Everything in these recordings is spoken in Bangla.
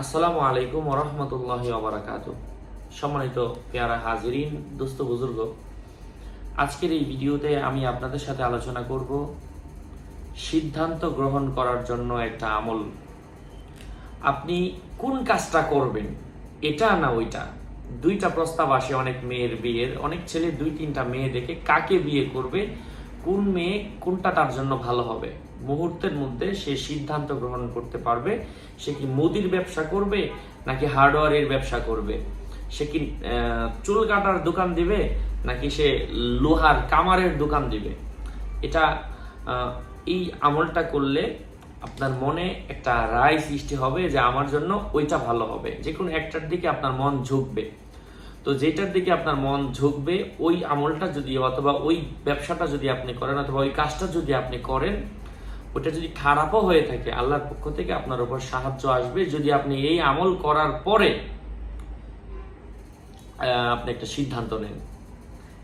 আসসালামু আলাইকুম ওরহমতুল্লাহ ওবরাকাত সম্মানিত পেয়ারা হাজিরিন, দোস্ত বুজুর্গ, আজকের এই ভিডিওতে আমি আপনাদের সাথে আলোচনা করব সিদ্ধান্ত গ্রহণ করার জন্য একটা আমল। আপনি কোন কাজটা করবেন, এটা না ওইটা? দুইটা প্রস্তাব আসে, অনেক মেয়ের বিয়ের। অনেক ছেলে দুই তিনটা মেয়ে দেখে কাকে বিয়ে করবে, কোন মেয়ে কোনটা তার জন্য ভালো হবে। মুহূর্তের মধ্যে সে সিদ্ধান্ত গ্রহণ করতে পারবে। সে কি মুদির ব্যবসা করবে, নাকি হার্ডওয়ারের ব্যবসা করবে? সে কি চুল কাটার দোকান দিবে, নাকি সে লোহার কামারের দোকান দিবে? এটা এই আমলটা করলে আপনার মনে একটা রায় সৃষ্টি হবে যে আমার জন্য ওইটা ভালো হবে। যে কোনো একটার দিকে আপনার মন ঝুঁকবে। তো যেটার দিকে আপনার মন ঝুঁকবে, ওই আমলটা যদি অথবা ওই ব্যবসাটা যদি আপনি করেন, অথবা ওই কাজটা যদি আপনি করেন ওটা যদি খারাপও হয়ে থাকে, আল্লাহর পক্ষ থেকে আপনার উপর সাহায্য আসবে। যদি আপনি এই আমল করার পরে আপনি একটা সিদ্ধান্ত নেন।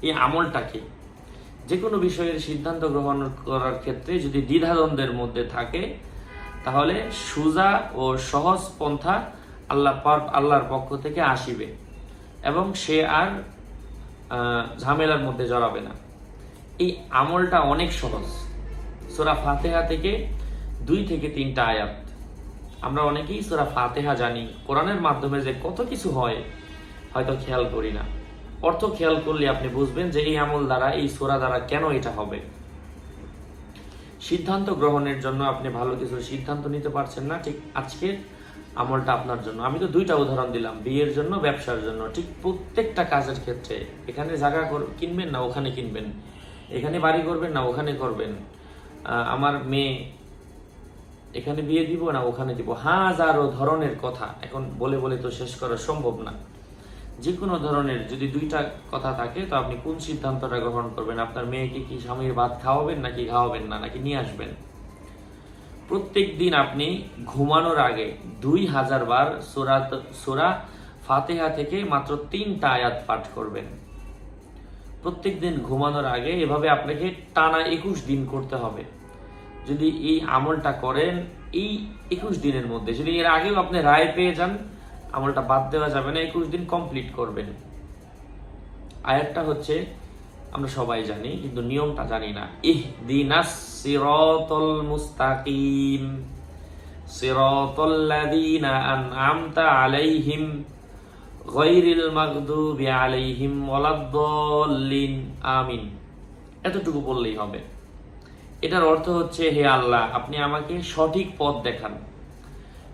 এই আমলটা কি যে কোনো বিষয়ের সিদ্ধান্ত গ্রহণ করার ক্ষেত্রে যদি দ্বিধাদ্বন্দ্বের মধ্যে থাকে, তাহলে সুজা ও সহজ পন্থা আল্লাহ আল্লাহর পক্ষ থেকে আসিবে এবং সে আর ঝামেলার মধ্যে জড়াবে না। এই আমলটা অনেক সহজ। সোরা ফাতেহা থেকে দুই থেকে তিনটা আয়াত। আমরা অনেকেই সোরা ফাতেহা জানি, কোরআনের মাধ্যমে যে কত কিছু হয়, হয়তো খেয়াল করি না। অর্থ খেয়াল করলে আপনি বুঝবেন যে এই আমল দ্বারা, এই সোরা দ্বারা কেন এটা হবে। সিদ্ধান্ত গ্রহণের জন্য আপনি ভালো কিছু সিদ্ধান্ত নিতে পারছেন না, ঠিক আজকের আমলটা আপনার জন্য। আমি তো দুইটা উদাহরণ দিলাম, বিয়ের জন্য, ব্যবসার জন্য। ঠিক প্রত্যেকটা কাজের ক্ষেত্রে, এখানে জায়গা কিনবেন না, ওখানে কিনবেন। এখানে বাড়ি করবেন না, ওখানে করবেন। আমার মেয়ে, এখানে বিয়ে দিব না ওখানে দিব? হাজারো ধরনের কথা এখন বলে বলে তো শেষ করা সম্ভব না। যে কোনো ধরনের যদি দুইটা কথা থাকে, তো আপনি কোন সিদ্ধান্তটা গ্রহণ করবেন? আপনার মেয়েকে কি স্বামীর ভাত খাওয়াবেন নাকি খাওয়াবেন না, নাকি নিয়ে আসবেন? প্রত্যেক দিন আপনি ঘুমানোর আগে দুই হাজার বার সোরা সোরা ফাতেহা থেকে মাত্র তিনটা আয়াত পাঠ করবেন। প্রত্যেক দিন ঘুমানোর আগে এভাবে আপনাকে টানা একুশ দিন করতে হবে। যদি এই আমলটা করেন, এই একুশ দিনের মধ্যে, যদি এর আগেও আপনি রায় পেয়ে যান, আমলটা বাদ দেওয়া যাবে না, একুশ দিন কমপ্লিট করবেন। আয়াতটা হচ্ছে, আমরা সবাই জানি, কিন্তু নিয়মটা জানি না। ইহ দিনাস সিরাতাল মুস্তাকিম। সিরাতাল লাযিনা আন'আমতা আলাইহিম মাগদুবি আলাইহিম ওয়ালাদ-দাল্লিন। আমিন। এতটুকু বললেই হবে। এটার অর্থ হচ্ছে, হে আল্লাহ, আপনি আমাকে সঠিক পথ দেখান।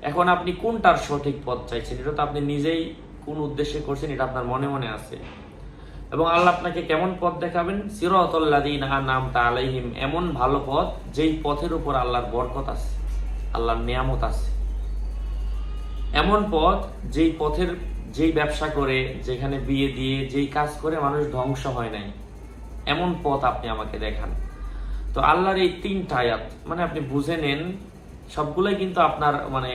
এখন আপনি কোনটার সঠিক পথ চাইছেন? এটা তো আপনি নিজেই কোন উদ্দেশ্যে করছেন, এটা আপনার মনে মনে আছে। এবং আল্লাহ আপনাকে কেমন পথ দেখাবেন? সিরতল্লাদিন আলাইহিম, এমন ভালো পথ যেই পথের উপর আল্লাহর বরকত আছে, আল্লাহর নিয়ামত আছে। এমন পথ যেই পথের, যেই ব্যবসা করে, যেখানে বিয়ে দিয়ে, যেই কাজ করে মানুষ ধ্বংস হয় নাই, এমন পথ আপনি আমাকে দেখান। তো আল্লাহর এই তিনটা আয়াত মানে আপনি বুঝে নেন, সবগুলোই কিন্তু আপনার মানে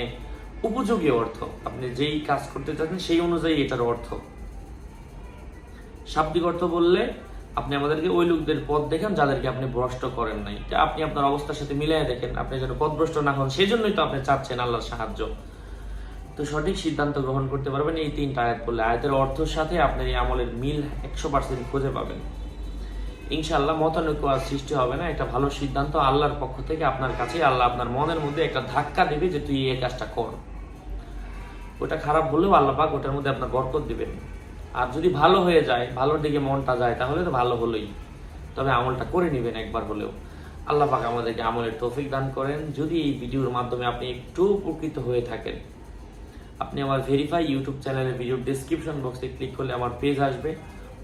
উপযোগী অর্থ। আপনি যেই কাজ করতে চাচ্ছেন, সেই অনুযায়ী এটার অর্থ। শাব্দিক অর্থ বললে আপনি আমাদেরকে ওই লোকদের পথ দেখেন যাদেরকে আপনি ভ্রষ্ট করেন নাই। আপনি আপনার অবস্থার সাথে মিলিয়ে দেখেন, আপনি যেন পথভ্রষ্ট না হন সেই জন্যই তো আপনি চাচ্ছেন আল্লাহর সাহায্য। তো সঠিক সিদ্ধান্ত গ্রহণ করতে পারবেন এই তিনটা আয়াত বললে। আয়াতের অর্থের সাথে আপনার এই আমলের মিল একশো পার্সেন্ট খুঁজে পাবেন। ইনশাআল্লাহ মতানৈক্য আর সৃষ্টি হবে না একটা ভালো সিদ্ধান্ত আল্লাহর পক্ষ থেকে আপনার কাছে আল্লাহ আপনার মনের মধ্যে একটা ধাক্কা দেবে যে তুই এই কাজটা কর। ওটা খারাপ হলেও আল্লাহ পাক ওটার মধ্যে আপনার বরকত দিবেন। আর যদি ভালো হয়ে যায়, ভালোর দিকে মনটা যায়, তাহলে তো ভালো হলোই। তবে আমলটা করে নেবেন একবার হলেও। আল্লাহ পাক আমাদেরকে আমলের তৌফিক দান করেন। যদি এই ভিডিওর মাধ্যমে আপনি একটু উপকৃত হয়ে থাকেন, আপনি আমার ভেরিফাই ইউটিউব চ্যানেলের ভিডিও ডিসক্রিপশন বক্সে ক্লিক করলে আমার পেজ আসবে।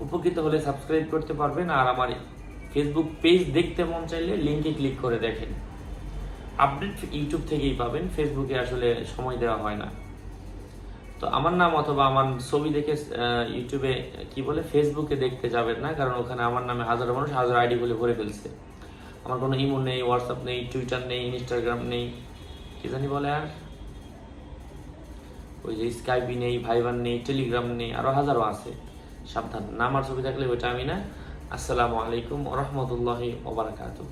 উপকৃত হলে সাবস্ক্রাইব করতে পারবেন আর আমার ফেসবুক পেজ দেখতে মন চাইলে লিঙ্কে ক্লিক করে দেখেন। আপডেট ইউটিউব থেকেই পাবেন ফেসবুকে আসলে সময় দেওয়া হয় না। তো আমার নাম অথবা আমার ছবি দেখে ইউটিউবে কি বলে ফেসবুকে দেখতে যাবেন না, কারণ ওখানে আমার নামে হাজার মানুষ হাজার আইডি বলে ভরে ফেলছে। আমার কোনো ইমো নেই হোয়াটসঅ্যাপ নেই টুইটার নেই ইনস্টাগ্রাম নেই, কি জানি বলে আর? ওই যে স্কাইপি নেই ভাইবার নেই টেলিগ্রাম নেই, আরও হাজারো আছে। সাবধান। নামার ছবি থাকলে ওইটা আমি না। আসসালামু আলাইকুম রহমতুল্লাহি ওবরাকাতুহ